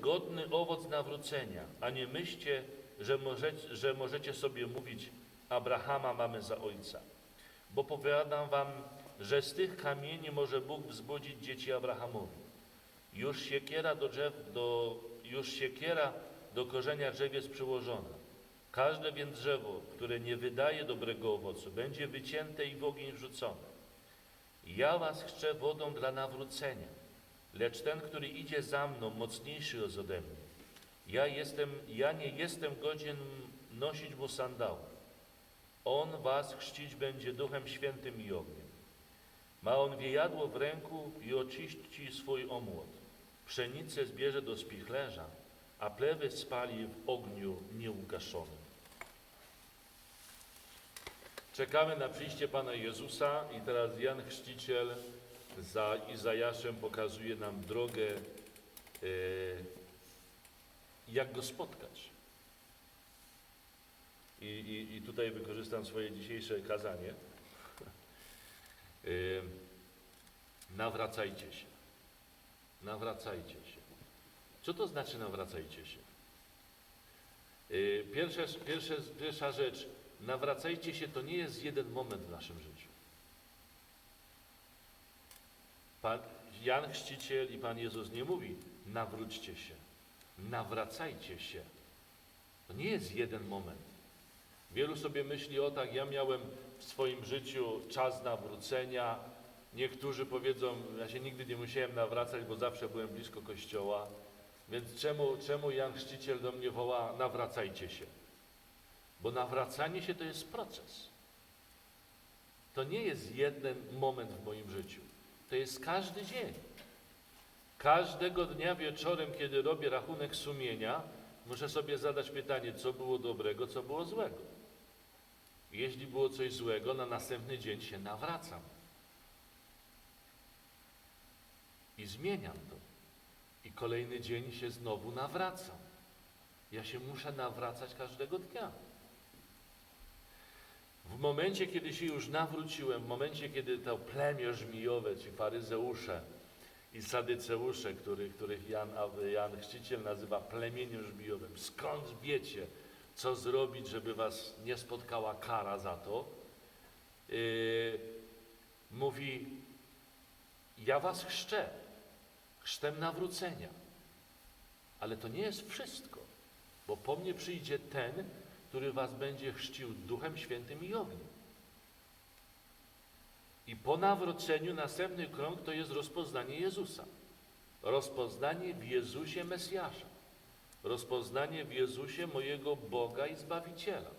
godny owoc nawrócenia, a nie myślcie, że możecie, że możecie sobie mówić, Abrahama mamy za ojca. Bo powiadam wam, że z tych kamieni może Bóg wzbudzić dzieci Abrahamowi. Już siekiera do drzew, do, już siekiera do korzenia drzew jest przyłożona. Każde więc drzewo, które nie wydaje dobrego owocu, będzie wycięte i w ogień wrzucone. Ja was chrzczę wodą dla nawrócenia, lecz ten, który idzie za mną, mocniejszy jest ode mnie. Ja, jestem, ja nie jestem godzien nosić mu sandałów. On was chrzcić będzie duchem świętym i ogniem. Ma on wiejadło w ręku i oczyści swój omłot. Pszenicę zbierze do spichlerza, a plewy spali w ogniu nieugaszonym. Czekamy na przyjście Pana Jezusa i teraz Jan Chrzciciel za Izajaszem pokazuje nam drogę, e, jak Go spotkać. I, i, I tutaj wykorzystam swoje dzisiejsze kazanie. E, nawracajcie się. Nawracajcie się. Co to znaczy nawracajcie się? Pierwsza, pierwsza, pierwsza rzecz, nawracajcie się to nie jest jeden moment w naszym życiu. Pan Jan Chrzciciel i Pan Jezus nie mówi nawróćcie się, nawracajcie się. To nie jest jeden moment. Wielu sobie myśli o tak, ja miałem w swoim życiu czas nawrócenia. Niektórzy powiedzą, ja się nigdy nie musiałem nawracać, bo zawsze byłem blisko kościoła. Więc czemu, czemu Jan Chrzciciel do mnie woła, nawracajcie się? Bo nawracanie się to jest proces. To nie jest jeden moment w moim życiu. To jest każdy dzień. Każdego dnia wieczorem, kiedy robię rachunek sumienia, muszę sobie zadać pytanie, co było dobrego, co było złego. Jeśli było coś złego, na następny dzień się nawracam. I zmieniam to. I kolejny dzień się znowu nawracam. Ja się muszę nawracać każdego dnia. W momencie, kiedy się już nawróciłem, w momencie, kiedy to plemię żmijowe, ci faryzeusze i sadyceusze, których, których Jan, Jan Chrzciciel nazywa plemieniem żmijowym, skąd wiecie, co zrobić, żeby was nie spotkała kara za to, yy, mówi, ja was chrzczę, chrztem nawrócenia. Ale to nie jest wszystko, bo po mnie przyjdzie ten, który was będzie chrzcił Duchem Świętym i ogniem. I po nawróceniu następny krok to jest rozpoznanie Jezusa. Rozpoznanie w Jezusie Mesjasza. Rozpoznanie w Jezusie mojego Boga i Zbawiciela.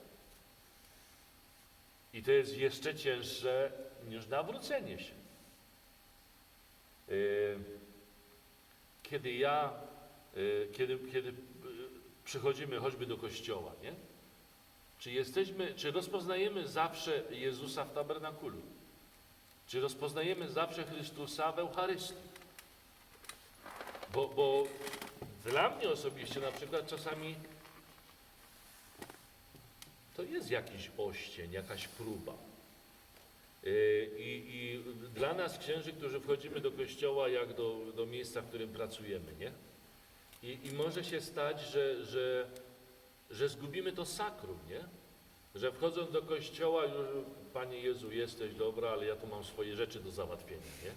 I to jest jeszcze cięższe niż nawrócenie się. Yy, Kiedy ja, yy, kiedy, kiedy przychodzimy choćby do kościoła, nie? Czy jesteśmy, czy rozpoznajemy zawsze Jezusa w tabernakulu? Czy rozpoznajemy zawsze Chrystusa w Eucharystii? Bo, bo dla mnie osobiście na przykład czasami to jest jakiś oścień, jakaś próba. Yy, I, I dla nas, księży, którzy wchodzimy do kościoła, jak do, do miejsca, w którym pracujemy, nie? I, i może się stać, że, że, że zgubimy to sakrum, nie? Że wchodząc do kościoła już, Panie Jezu, jesteś dobra, ale ja tu mam swoje rzeczy do załatwienia, nie?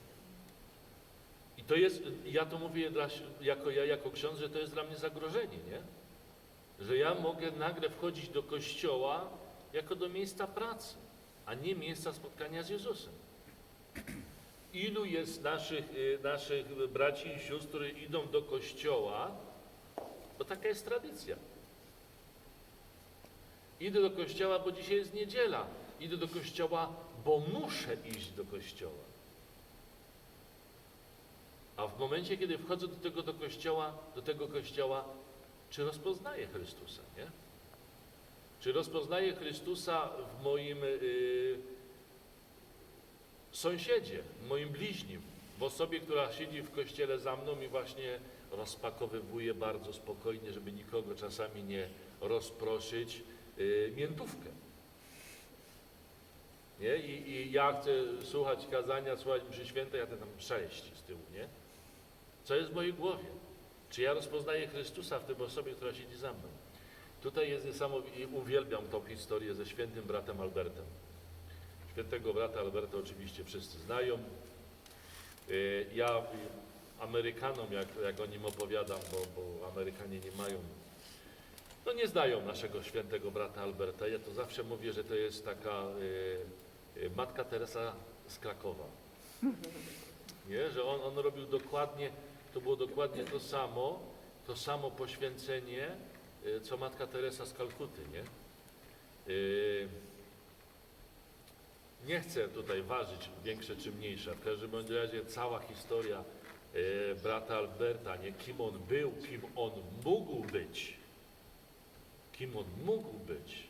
I to jest, ja to mówię dla, jako ja, jako ksiądz, że to jest dla mnie zagrożenie, nie? Że ja mogę nagle wchodzić do kościoła jako do miejsca pracy, a nie miejsca spotkania z Jezusem. Ilu jest naszych, y, naszych braci i sióstr, którzy idą do kościoła, bo taka jest tradycja. Idę do kościoła, bo dzisiaj jest niedziela. Idę do kościoła, bo muszę iść do kościoła. A w momencie, kiedy wchodzę do tego do kościoła, do tego kościoła, czy rozpoznaję Chrystusa, nie? Czy rozpoznaję Chrystusa w moim y, sąsiedzie, w moim bliźnim, w osobie, która siedzi w kościele za mną i właśnie rozpakowywuje bardzo spokojnie, żeby nikogo czasami nie rozproszyć, miętówkę. Nie? I, I ja chcę słuchać kazania, słuchać mszy świętej, a ten tam sześć z tyłu, nie? Co jest w mojej głowie? Czy ja rozpoznaję Chrystusa w tym osobie, która siedzi za mną? Tutaj jest niesamowite, uwielbiam tą historię ze świętym bratem Albertem. Świętego brata Alberta oczywiście wszyscy znają. Y, Ja y, Amerykanom, jak, jak o nim opowiadam, bo, bo Amerykanie nie mają, no nie znają naszego świętego brata Alberta. Ja to zawsze mówię, że to jest taka y, y, Matka Teresa z Krakowa. Nie? Że on, on robił dokładnie, to było dokładnie to samo, to samo poświęcenie, y, co Matka Teresa z Kalkuty, nie? Y, nie chcę tutaj ważyć większe czy mniejsze. W każdym razie cała historia e, brata Alberta, nie kim on był, kim on mógł być. Kim on mógł być.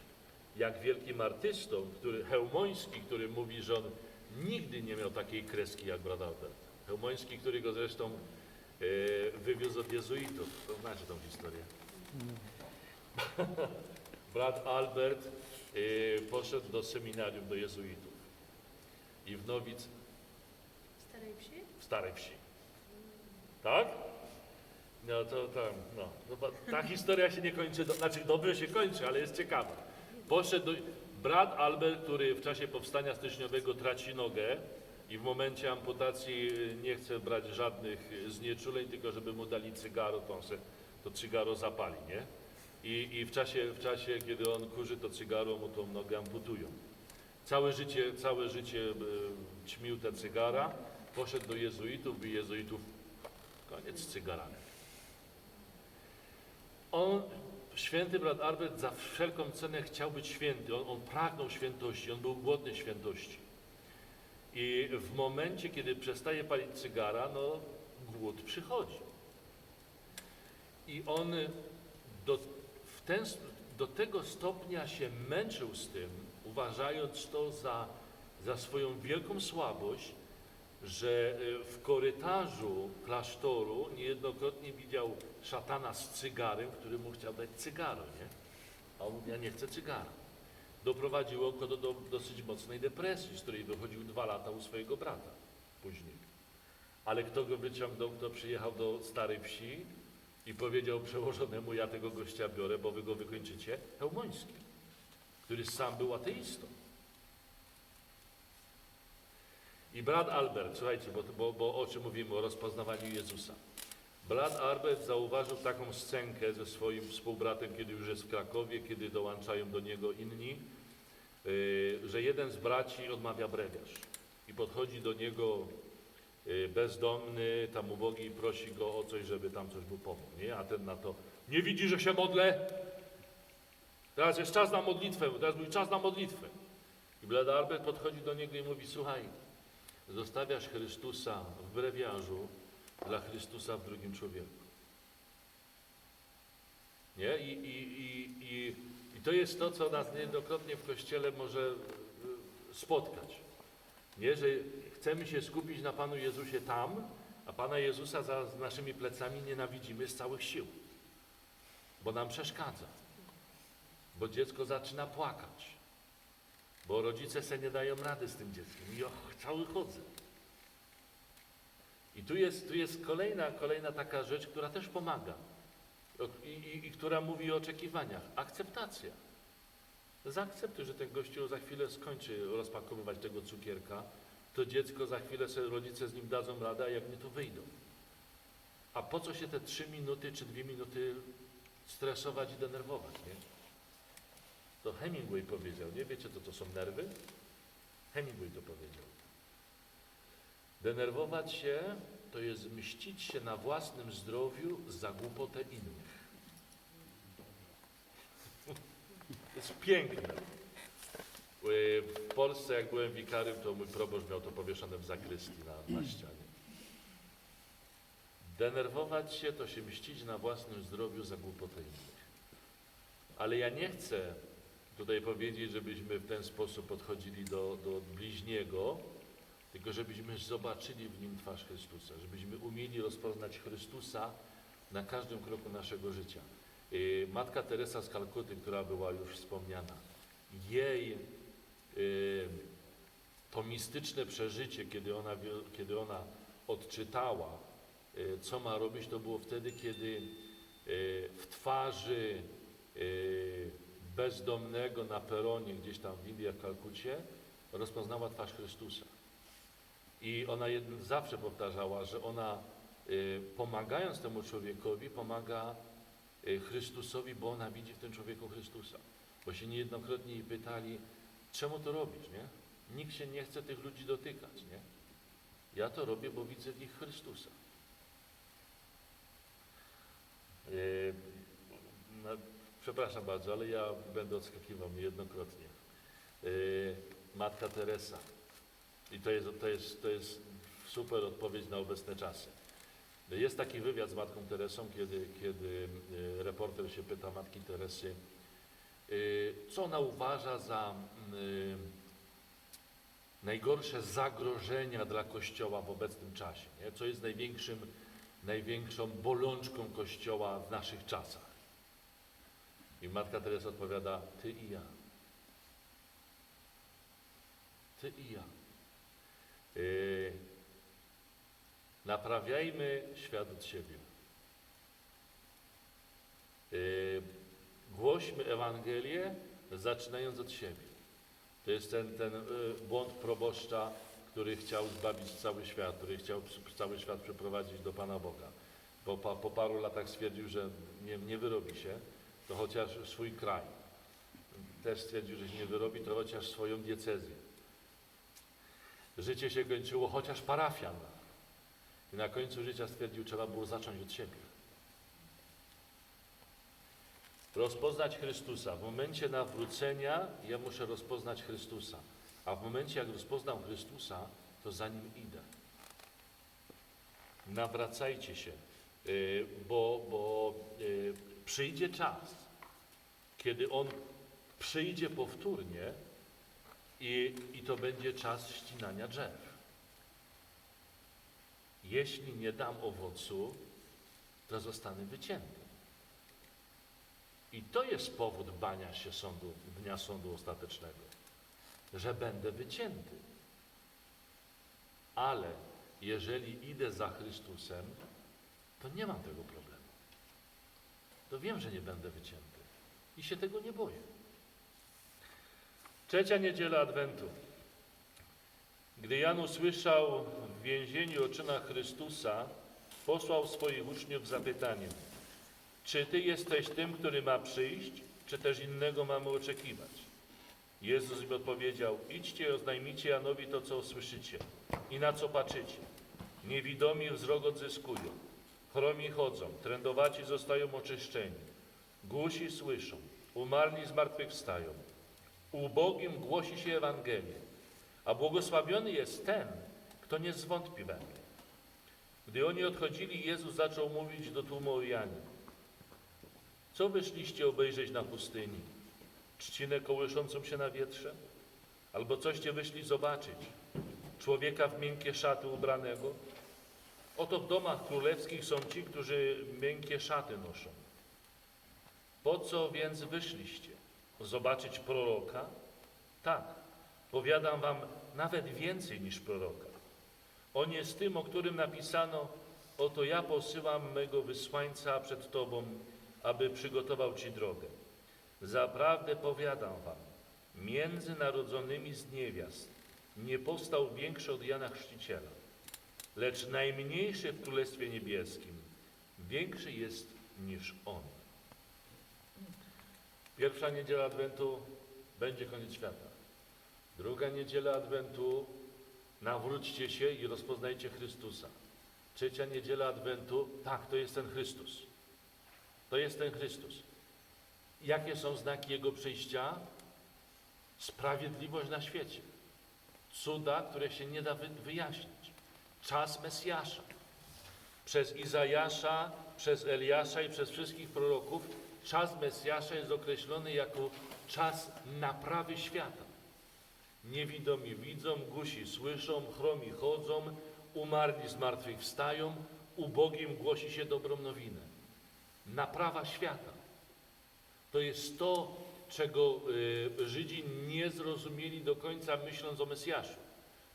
Jak wielkim artystą, który, Hełmoński, który mówi, że on nigdy nie miał takiej kreski jak brat Albert. Hełmoński, który go zresztą e, wywiózł od jezuitów. To znacie tą historię. Brat Albert e, poszedł do seminarium do jezuitów i w Nowic Starej wsi? w Starej Wsi. Tak? No to tam, no. ta historia się nie kończy, do, znaczy dobrze się kończy, ale jest ciekawa. Poszedł do, brat Albert, który w czasie powstania styczniowego traci nogę i w momencie amputacji y, nie chce brać żadnych y, znieczuleń, tylko żeby mu dali cygaro, to on se to cygaro zapali, nie? I, i w, czasie, w czasie, kiedy on kurzy to cygaro, mu tą nogę amputują. Całe życie, całe życie y, ćmił te cygara, poszedł do jezuitów i jezuitów koniec z cygarami. On, święty brat Albert, za wszelką cenę chciał być święty. On, on pragnął świętości, on był głodny świętości. I w momencie, kiedy przestaje palić cygara, no głód przychodzi. I on do, w ten, do tego stopnia się męczył z tym, uważając to za, za swoją wielką słabość, że y, w korytarzu klasztoru niejednokrotnie widział szatana z cygarem, który mu chciał dać cygaro, nie? A on mówi, ja nie chcę cygara. Doprowadziło go do, do dosyć mocnej depresji, z której wychodził dwa lata u swojego brata później. Ale kto go wyciągnął, kto przyjechał do Starej Wsi i powiedział przełożonemu, ja tego gościa biorę, bo wy go wykończycie? Hełmoński, który sam był ateistą. I brat Albert, słuchajcie, bo, bo, bo o czym mówimy, o rozpoznawaniu Jezusa. Brat Albert zauważył taką scenkę ze swoim współbratem, kiedy już jest w Krakowie, kiedy dołączają do niego inni, yy, że jeden z braci odmawia brewiarz i podchodzi do niego yy, bezdomny, tam ubogi i prosi go o coś, żeby tam coś mu pomógł, nie? A ten na to, nie widzi, że się modlę? Teraz jest czas na modlitwę, teraz był czas na modlitwę. I brat Albert podchodzi do niego i mówi, słuchaj, Zostawiasz Chrystusa w brewiarzu dla Chrystusa w drugim człowieku. Nie? I, i, i, i, I to jest to, co nas niejednokrotnie w Kościele może y, spotkać. Nie? Że chcemy się skupić na Panu Jezusie tam, a Pana Jezusa za naszymi plecami nienawidzimy z całych sił. Bo nam przeszkadza. Bo dziecko zaczyna płakać. Bo rodzice se nie dają rady z tym dzieckiem. I och, cały chodzę. I tu jest, tu jest kolejna, kolejna taka rzecz, która też pomaga. I, i, I która mówi o oczekiwaniach. Akceptacja. Zaakceptuj, że ten gościu za chwilę skończy rozpakowywać tego cukierka, to dziecko za chwilę sobie rodzice z nim dadzą radę, a jak nie, to wyjdą. A po co się te trzy minuty czy dwie minuty stresować i denerwować, nie? To Hemingway powiedział, nie wiecie co to są nerwy? Hemingway to powiedział. Denerwować się to jest mścić się na własnym zdrowiu za głupotę innych. To jest piękne. W Polsce, jak byłem wikarym, to mój proboszcz miał to powieszone w zakrystii na, na ścianie. Denerwować się to się mścić na własnym zdrowiu za głupotę innych. Ale ja nie chcę tutaj powiedzieć, żebyśmy w ten sposób podchodzili do, do bliźniego, tylko żebyśmy zobaczyli w nim twarz Chrystusa, żebyśmy umieli rozpoznać Chrystusa na każdym kroku naszego życia. Y, Matka Teresa z Kalkuty, która była już wspomniana, jej y, to mistyczne przeżycie, kiedy ona, kiedy ona odczytała y, co ma robić, to było wtedy, kiedy w twarzy bezdomnego na peronie gdzieś tam w Indiach, w Kalkucie rozpoznała twarz Chrystusa. I ona zawsze powtarzała, że ona y, pomagając temu człowiekowi, pomaga y, Chrystusowi, bo ona widzi w tym człowieku Chrystusa. Bo się niejednokrotnie jej pytali, czemu to robisz, nie? Nikt się nie chce tych ludzi dotykać, nie? Ja to robię, bo widzę w nich Chrystusa. No, przepraszam bardzo, ale ja będę odskakiwał niejednokrotnie. Yy, Matka Teresa. I to jest, to, jest, to jest super odpowiedź na obecne czasy. Jest taki wywiad z Matką Teresą, kiedy, kiedy yy, reporter się pyta Matki Teresy, co ona uważa za yy, najgorsze zagrożenia dla Kościoła w obecnym czasie, nie? co jest największym, największą bolączką Kościoła w naszych czasach. I Matka Teresa odpowiada, ty i ja. Ty i ja. Yy, naprawiajmy świat od siebie. Yy, głośmy Ewangelię, zaczynając od siebie. To jest ten, ten y, błąd proboszcza, który chciał zbawić cały świat, który chciał cały świat przeprowadzić do Pana Boga. Bo po, po paru latach stwierdził, że nie, nie wyrobi się, to chociaż swój kraj. Też stwierdził, że się nie wyrobi, to chociaż swoją diecezję. Życie się kończyło chociaż parafian. I na końcu życia stwierdził, trzeba było zacząć od siebie. Rozpoznać Chrystusa. W momencie nawrócenia ja muszę rozpoznać Chrystusa. A w momencie, jak rozpoznam Chrystusa, to za nim idę. Nawracajcie się, y, bo, bo y, przyjdzie czas, kiedy On przyjdzie powtórnie i, i to będzie czas ścinania drzew. Jeśli nie dam owocu, to zostanę wycięty. I to jest powód bania się sądu, dnia sądu ostatecznego, że będę wycięty. Ale jeżeli idę za Chrystusem, to nie mam tego problemu. To wiem, że nie będę wycięty i się tego nie boję. Trzecia niedziela Adwentu. Gdy Jan usłyszał w więzieniu o czynach Chrystusa, posłał swoich uczniów zapytaniem – czy Ty jesteś tym, który ma przyjść, czy też innego mamy oczekiwać? Jezus im odpowiedział, idźcie i oznajmijcie Janowi to, co usłyszycie i na co patrzycie. Niewidomi wzrok odzyskują, chromi chodzą, trędowaci zostają oczyszczeni, głusi słyszą, umarli zmartwychwstają, ubogim głosi się Ewangelię, a błogosławiony jest ten, kto nie zwątpi we mnie. Gdy oni odchodzili, Jezus zaczął mówić do tłumu o Janie. Co wyszliście obejrzeć na pustyni? Trzcinę kołyszącą się na wietrze? Albo coście wyszli zobaczyć? Człowieka w miękkie szaty ubranego? Oto w domach królewskich są ci, którzy miękkie szaty noszą. Po co więc wyszliście? Zobaczyć proroka? Tak, powiadam wam nawet więcej niż proroka. On jest tym, o którym napisano, oto ja posyłam mego wysłańca przed tobą, aby przygotował Ci drogę. Zaprawdę powiadam Wam, między narodzonymi z niewiast nie powstał większy od Jana Chrzciciela, lecz najmniejszy w Królestwie Niebieskim większy jest niż On. Pierwsza niedziela Adwentu będzie koniec świata. Druga niedziela Adwentu nawróćcie się i rozpoznajcie Chrystusa. Trzecia niedziela Adwentu, tak, to jest ten Chrystus. To jest ten Chrystus. Jakie są znaki Jego przyjścia? Sprawiedliwość na świecie. Cuda, które się nie da wy- wyjaśnić. Czas Mesjasza. Przez Izajasza, przez Eliasza i przez wszystkich proroków czas Mesjasza jest określony jako czas naprawy świata. Niewidomi widzą, gusi słyszą, chromi chodzą, umarli zmartwychwstają, ubogim głosi się dobrą nowinę naprawa świata. To jest to, czego y, Żydzi nie zrozumieli do końca, myśląc o Mesjaszu.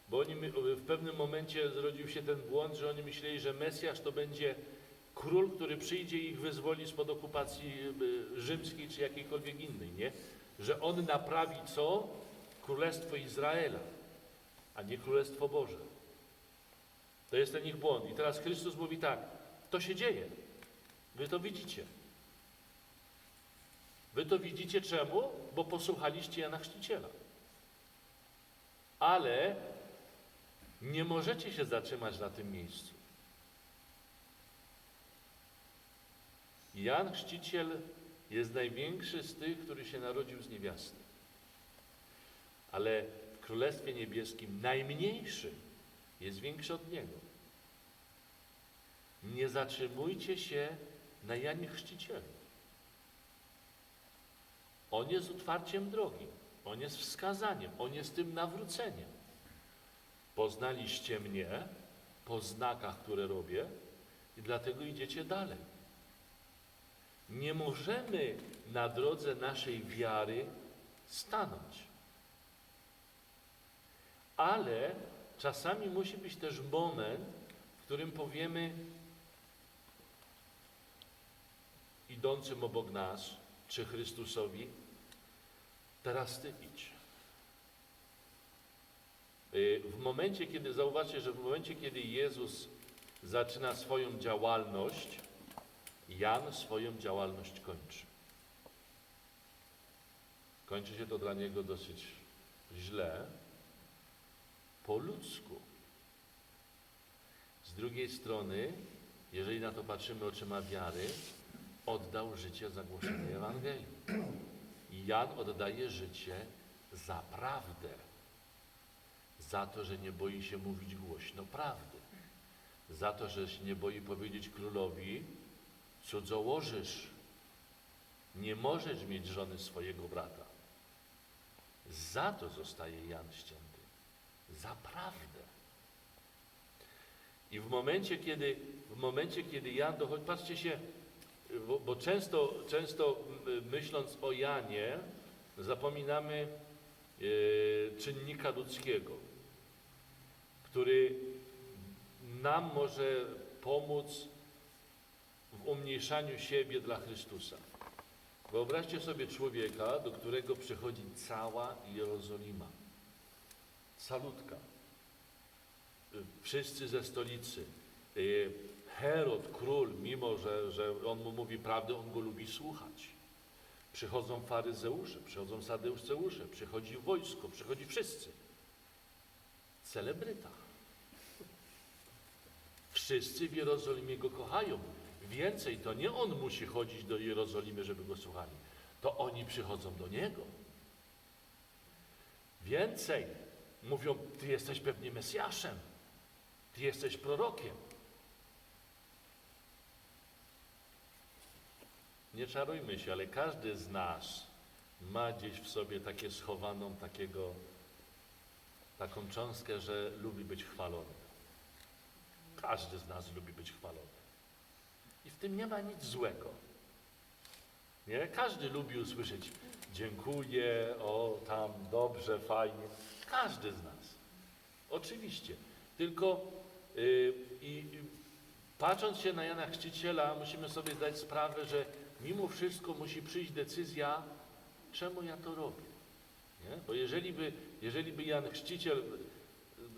Bo oni w pewnym momencie zrodził się ten błąd, że oni myśleli, że Mesjasz to będzie król, który przyjdzie i ich wyzwoli spod okupacji y, rzymskiej czy jakiejkolwiek innej, nie? Że on naprawi co? Królestwo Izraela, a nie Królestwo Boże. To jest ten ich błąd. I teraz Chrystus mówi tak, to się dzieje. Wy to widzicie. Wy to widzicie czemu? Bo posłuchaliście Jana Chrzciciela. Ale nie możecie się zatrzymać na tym miejscu. Jan Chrzciciel jest największy z tych, który się narodził z niewiasty. Ale w Królestwie Niebieskim najmniejszy jest większy od niego. Nie zatrzymujcie się na Janie Chrzcicielu. On jest otwarciem drogi. On jest wskazaniem. On jest tym nawróceniem. Poznaliście mnie po znakach, które robię i dlatego idziecie dalej. Nie możemy na drodze naszej wiary stanąć. Ale czasami musi być też moment, w którym powiemy idącym obok nas, czy Chrystusowi, teraz Ty idź. Y, W momencie, kiedy, zauważcie, że w momencie, kiedy Jezus zaczyna swoją działalność, Jan swoją działalność kończy. Kończy się to dla niego dosyć źle, po ludzku. Z drugiej strony, jeżeli na to patrzymy oczyma wiary, oddał życie za głoszenie Ewangelii. Jan oddaje życie za prawdę. Za to, że nie boi się mówić głośno prawdy. Za to, że się nie boi powiedzieć królowi, cudzołożysz, nie możesz mieć żony swojego brata. Za to zostaje Jan ścięty. Za prawdę. I w momencie, kiedy, w momencie, kiedy Jan dochodzi, patrzcie się, bo, bo często, często myśląc o Janie, zapominamy e, czynnika ludzkiego, który nam może pomóc w umniejszaniu siebie dla Chrystusa. Wyobraźcie sobie człowieka, do którego przychodzi cała Jerozolima. Salutka. Wszyscy ze stolicy. Y, Herod, król, mimo że, że on mu mówi prawdę, on go lubi słuchać. Przychodzą faryzeusze, przychodzą sadeuceusze, przychodzi wojsko, przychodzi wszyscy. Celebryta. Wszyscy w Jerozolimie go kochają. Więcej, to nie on musi chodzić do Jerozolimy, żeby go słuchali. To oni przychodzą do niego. Więcej, mówią, ty jesteś pewnie Mesjaszem. Ty jesteś prorokiem. Nie czarujmy się, ale każdy z nas ma gdzieś w sobie takie schowaną, takiego, taką cząstkę, że lubi być chwalony. Każdy z nas lubi być chwalony. I w tym nie ma nic złego. Nie? Każdy lubi usłyszeć dziękuję, o tam dobrze, fajnie. Każdy z nas. Oczywiście. Tylko y, i y, patrząc się na Jana Chrzciciela, musimy sobie zdać sprawę, że mimo wszystko musi przyjść decyzja, czemu ja to robię. Nie? Bo jeżeli by, jeżeli by Jan Chrzciciel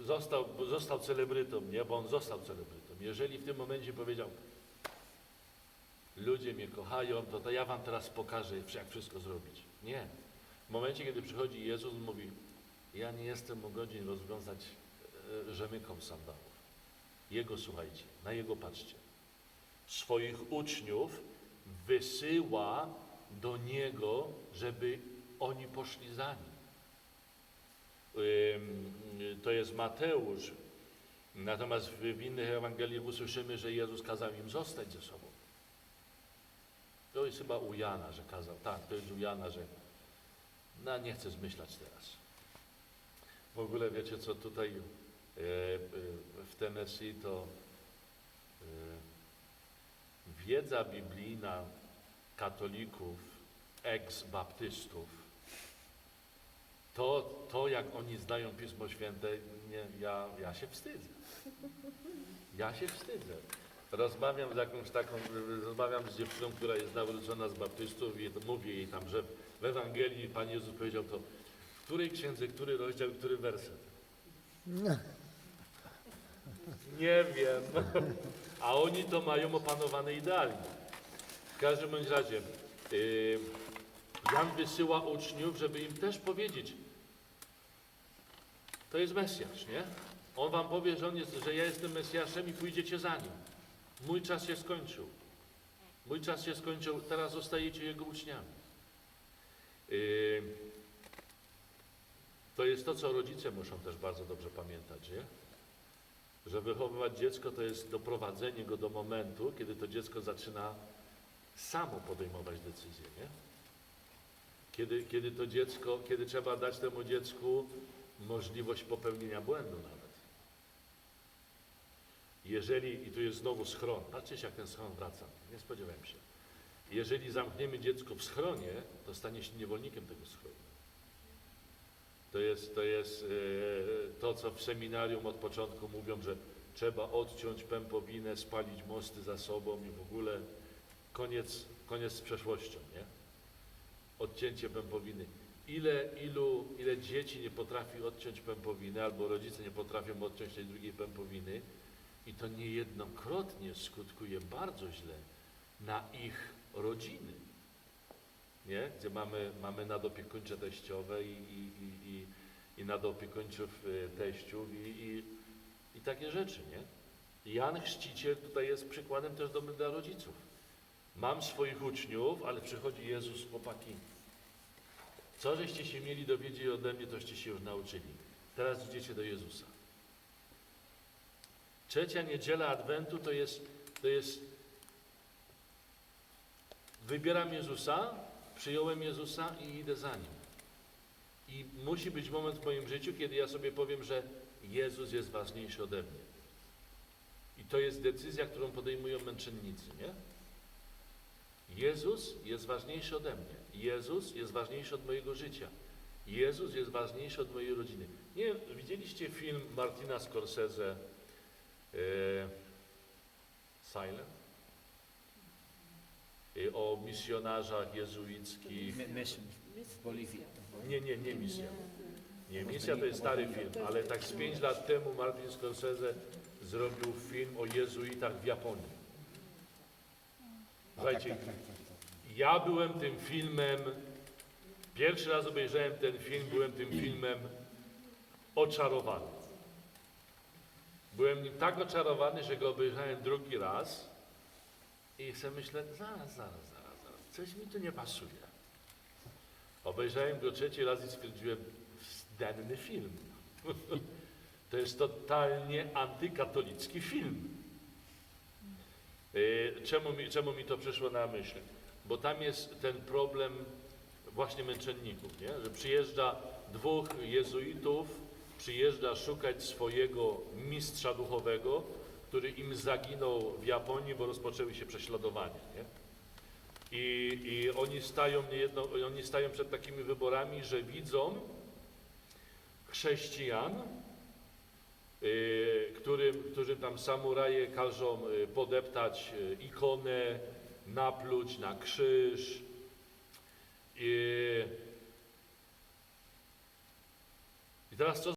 został, został celebrytą, nie? bo on został celebrytą, jeżeli w tym momencie powiedział, ludzie mnie kochają, to, to ja wam teraz pokażę, jak wszystko zrobić. Nie. W momencie, kiedy przychodzi Jezus, mówi, ja nie jestem godzien rozwiązać e, rzemyką sandałów. Jego słuchajcie, na Jego patrzcie. Swoich uczniów wysyła do Niego, żeby oni poszli za Nim. To jest Mateusz. Natomiast w w innych Ewangeliach usłyszymy, że Jezus kazał im zostać ze sobą. To jest chyba u Jana, że kazał. Tak, to jest u Jana, że. No, nie chcę zmyślać teraz. W ogóle wiecie, co tutaj e, e, w Tennessee to e, wiedza biblijna katolików, eks-baptystów To, to jak oni znają Pismo Święte, nie, ja, ja się wstydzę. Ja się wstydzę. Rozmawiam z jakąś taką, rozmawiam z dziewczyną, która jest nawrócona z baptystów i mówię jej tam, że w Ewangelii Pan Jezus powiedział to, w której księdze, który rozdział, który werset. Nie wiem. A oni to mają opanowane idealnie. W każdym bądź razie, yy, Jan wysyła uczniów, żeby im też powiedzieć, to jest Mesjasz, nie? On wam powie, że, on jest, że ja jestem Mesjaszem i pójdziecie za nim. Mój czas się skończył. Mój czas się skończył, teraz zostajecie jego uczniami. Yy, to jest to, co rodzice muszą też bardzo dobrze pamiętać, nie? Że wychowywać dziecko to jest doprowadzenie go do momentu, kiedy to dziecko zaczyna samo podejmować decyzje, nie? Kiedy, kiedy to dziecko, kiedy trzeba dać temu dziecku możliwość popełnienia błędu nawet. Jeżeli, i tu jest znowu schron, patrzcie się jak ten schron wraca, nie spodziewałem się. Jeżeli zamkniemy dziecko w schronie, to stanie się niewolnikiem tego schronu. To jest, to jest e, to, co w seminarium od początku mówią, że trzeba odciąć pępowinę, spalić mosty za sobą i w ogóle koniec, koniec z przeszłością, nie? Odcięcie pępowiny. Ile, ilu, ile dzieci nie potrafi odciąć pępowiny, albo rodzice nie potrafią odciąć tej drugiej pępowiny i to niejednokrotnie skutkuje bardzo źle na ich rodziny nie? gdzie mamy, mamy nadopiekuńcze teściowe i, i, i, i, i nadopiekuńczów y, teściów i, i, i takie rzeczy. Nie? Jan Chrzciciel tutaj jest przykładem też dobrym dla rodziców. Mam swoich uczniów, ale przychodzi Jezus, chłopaki. Co żeście się mieli dowiedzieć ode mnie, toście się już nauczyli. Teraz idziecie do Jezusa. Trzecia niedziela Adwentu to jest, to jest wybieram Jezusa, przyjąłem Jezusa i idę za Nim. I musi być moment w moim życiu, kiedy ja sobie powiem, że Jezus jest ważniejszy ode mnie. I to jest decyzja, którą podejmują męczennicy, nie? Jezus jest ważniejszy ode mnie. Jezus jest ważniejszy od mojego życia. Jezus jest ważniejszy od mojej rodziny. Nie widzieliście film Martina Scorsese e, Silent? E, o misjonarzach jezuickich. Mi- Mission w Boliwii. Nie, nie, nie misja. Nie, misja to jest stary film, ale tak z pięć lat temu Martin Scorsese zrobił film o jezuitach w Japonii. Słuchajcie, ja byłem tym filmem, pierwszy raz obejrzałem ten film, byłem tym filmem oczarowany. Byłem nim tak oczarowany, że go obejrzałem drugi raz i sobie myślę, zaraz, zaraz, zaraz, zaraz, coś mi tu nie pasuje. Obejrzałem go trzeci raz i stwierdziłem, wzdenny film. To jest totalnie antykatolicki film. Yy, Czemu mi, czemu mi to przyszło na myśl? Bo tam jest ten problem właśnie męczenników, nie? że przyjeżdża dwóch jezuitów, przyjeżdża szukać swojego mistrza duchowego, który im zaginął w Japonii, bo rozpoczęły się prześladowania. Nie? I, I oni, stają niejedno, oni stają przed takimi wyborami, że widzą chrześcijan, y, którym, którym tam samuraje każą y, podeptać y, ikonę, napluć na krzyż. I teraz co